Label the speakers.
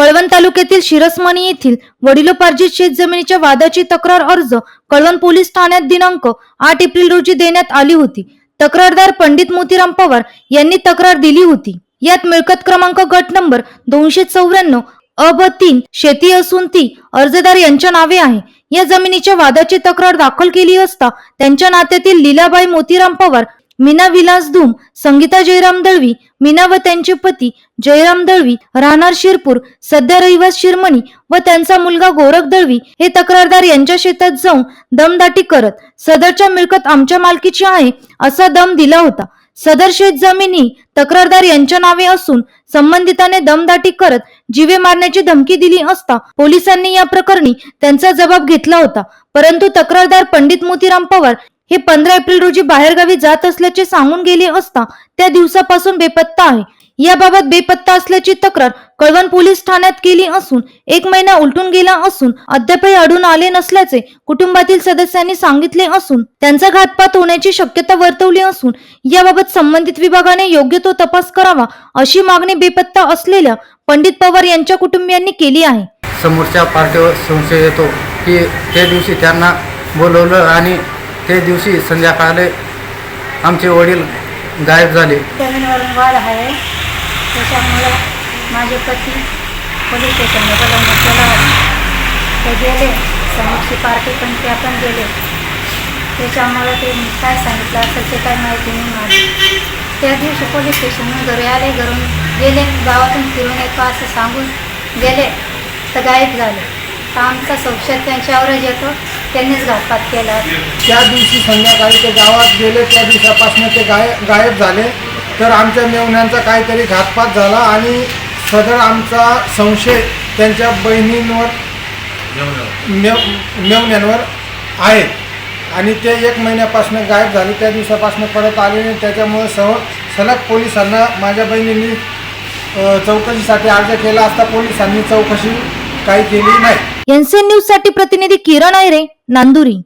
Speaker 1: कळवण तालुक्यातील शिरसमणी येथील वडिलोपार्जित शेत जमिनीच्या वादाची तक्रार अर्ज कळवण पोलीस ठाण्यात दिनांक आठ एप्रिल रोजी देण्यात आली होती. तक्रारदार पंडित मोतीराम पवार यांनी तक्रार दिली होती. यात मिळकत क्रमांक गट नंबर दोनशे चौऱ्याण्णव अब तीन शेती असून ती अर्जदार यांच्या नावे आहे. या जमिनीच्या वादाची तक्रार दाखल केली असता त्यांच्या नात्यातील लीलाबाई मोतीराम पवार मीना विलास धूम संगीता जयराम दळवी मीना व त्यांचे पती जयराम दळवी राहणार शिरपूर सध्या रहिवास शिरमणी व त्यांचा मुलगा गोरख दळवी हे तक्रारदार यांच्या शेतात जाऊन दमदाटी करत सदरच्या मिळकत आमच्या मालकीची आहे असा दम दिला होता. सदर शेत जमिनी तक्रारदार यांच्या नावे असून संबंधिताने दमदाटी करत जीवे मारण्याची धमकी दिली असता पोलिसांनी या प्रकरणी त्यांचा जबाब घेतला होता. परंतु तक्रारदार पंडित मोतीराम पवार हे पंधरा एप्रिल रोजी बाहेरगावी जात असल्याचे सांगून गेले असता त्या दिवसापासून बेपत्ता आहे. याबाबत बेपत्ता असल्याची तक्रार कळवण पोलीस ठाण्यात केली असून एक महिना उलटून गेला असून अद्यापही आढळून आले नसल्याचे कुटुंबातील सदस्यांनी सांगितले असून त्यांचा घातपात होण्याची शक्यता वर्तवली असून याबाबत संबंधित विभागाने योग्य तो तपास करावा अशी मागणी बेपत्ता असलेल्या पंडित पवार यांच्या कुटुंबियांनी केली आहे.
Speaker 2: समोरच्या पार्टीवर संशय येतो की त्या दिवशी त्यांना बोलवलं आणि त्या दिवशी संध्याकाळी आमचे वडील गायब झाले.
Speaker 3: आहे. त्याच्यामुळं माझे पती पोलीस स्टेशनला बोलावण्यात केला ते गेले समोरची पार्टी पण त्या पण गेले. त्याच्यामुळं ते काय सांगितलं असेल ते काय माहिती नाही माझी. त्या दिवशी पोलीस स्टेशनहून घरी आले घरून गेले गावातून फिरून येतो असं सांगून गेले. तर गायब झाले. तर आमचा संशय त्यांच्यावरच येतो त्यांनीच घातपात केला.
Speaker 4: त्या दिवशी संध्याकाळी ते गावात गेले त्या दिवसापासून ते गाय गायब झाले. तर आमच्या मेवण्यांचा काहीतरी घातपात झाला आणि सदर आमचा संशय त्यांच्या बहिणींवर मेव मेवण्यांवर आहे. आणि ते एक महिन्यापासून गायब झाले त्या दिवसापासून परत आले नाही. त्याच्यामुळे सह सलग पोलिसांना माझ्या बहिणींनी चौकशीसाठी अर्ज केला असता पोलिसांनी चौकशी काही केली नाही.
Speaker 1: एनसीएन न्यूजसाठी प्रतिनिधी किरण आयरे नांदुरी.